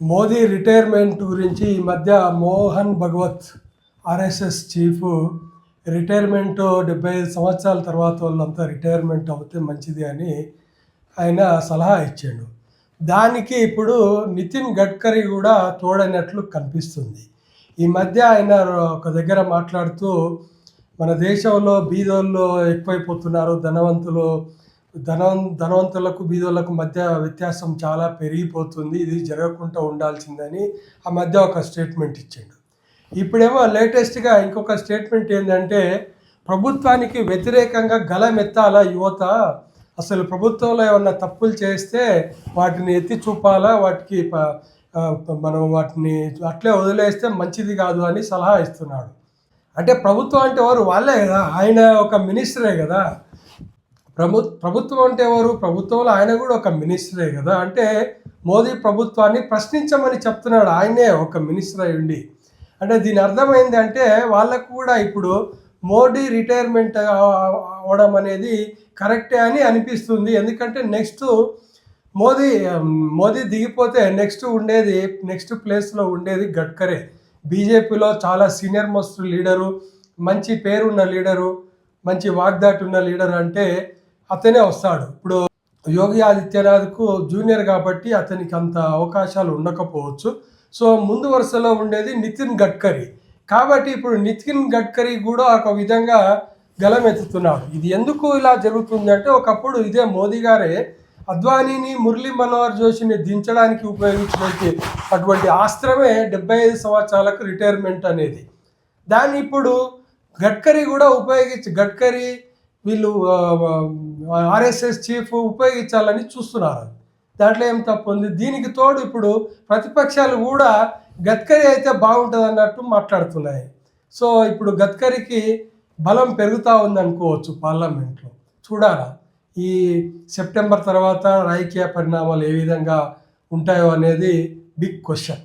Modi retirement గురించి ఈ మధ్య Mohan Bhagwat RSS chief retirement డెబ్బై ఐదు సంవత్సరాల తర్వాత వాళ్ళంతా రిటైర్మెంట్ అవుతే మంచిది అని ఆయన సలహా ఇచ్చాడు. దానికి ఇప్పుడు నితిన్ గడ్కరీ కూడా తోడైనట్లు కనిపిస్తుంది. ఈ మధ్య ఆయన ఒక దగ్గర మాట్లాడుతూ మన దేశంలో బీదోళ్ళు ఎక్కువైపోతున్నారు ధనవంతులు ధనం ధనవంతులకు బీదోళ్ళకు మధ్య వ్యత్యాసం చాలా పెరిగిపోతుంది. ఇది జరగకుండా ఉండాల్సిందని ఆ మధ్య ఒక స్టేట్మెంట్ ఇచ్చిండు. ఇప్పుడేమో లేటెస్ట్గా ఇంకొక స్టేట్మెంట్ ఏంటంటే ప్రభుత్వానికి వ్యతిరేకంగా గలమెత్తాల యువత అసలు ప్రభుత్వంలో ఏమన్నా తప్పులు చేస్తే వాటిని ఎత్తి చూపాలా? వాటికి మనం వాటిని అట్లే వదిలేస్తే మంచిది కాదు అని సలహా ఇస్తున్నాడు. అంటే ప్రభుత్వం అంటే ఎవరు? వాళ్ళే కదా. ఆయన ఒక మినిస్టరే కదా. ప్రభు ప్రభుత్వం అంటే ఎవరు? ప్రభుత్వంలో ఆయన కూడా ఒక మినిస్టరే కదా. అంటే మోదీ ప్రభుత్వాన్ని ప్రశ్నించమని చెప్తున్నాడు. ఆయనే ఒక మినిస్టర్ అయి ఉండి. అంటే దీని అర్థమైంది అంటే వాళ్ళకు కూడా ఇప్పుడు మోడీ రిటైర్మెంట్ అవడం అనేది కరెక్టే అని అనిపిస్తుంది. ఎందుకంటే నెక్స్ట్ మోదీ మోదీ దిగిపోతే నెక్స్ట్ ఉండేది నెక్స్ట్ ప్లేస్లో ఉండేది గడ్కరే. బీజేపీలో చాలా సీనియర్ మోస్ట్ లీడరు మంచి పేరున్న లీడరు మంచి వాగ్దాటి ఉన్న లీడర్ అంటే అతనే వస్తాడు. ఇప్పుడు యోగి ఆదిత్యనాథ్కు జూనియర్ కాబట్టి అతనికి అంత అవకాశాలు ఉండకపోవచ్చు. సో ముందు వరుసలో ఉండేది నితిన్ గడ్కరీ. కాబట్టి ఇప్పుడు నితిన్ గడ్కరీ కూడా ఒక విధంగా గలమెత్తుతున్నాడు ఇది ఎందుకు ఇలా జరుగుతుందంటే ఒకప్పుడు ఇదే మోదీ గారే అద్వానీని మురళీ మనోహర్ జోషిని దించడానికి ఉపయోగించినటువంటి అటువంటి ఆస్త్రమే డెబ్బై ఐదు సంవత్సరాలకు రిటైర్మెంట్ అనేది. దాన్ని ఇప్పుడు గడ్కరీ కూడా ఉపయోగించి గడ్కరీ వీళ్ళు ఆర్ఎస్ఎస్ చీఫ్ ఉపయోగించాలని చూస్తున్నారు. దాంట్లో ఏం తప్పు ఉంది? దీనికి తోడు ఇప్పుడు ప్రతిపక్షాలు కూడా గడ్కరీ అయితే బాగుంటుంది అన్నట్టు మాట్లాడుతున్నాయి. సో ఇప్పుడు గడ్కరీకి బలం పెరుగుతూ ఉంది అనుకోవచ్చు పార్లమెంట్లో. చూడాలా? ఈ సెప్టెంబర్ తర్వాత రాజకీయ పరిణామాలు ఏ విధంగా ఉంటాయో అనేది బిగ్ క్వశ్చన్.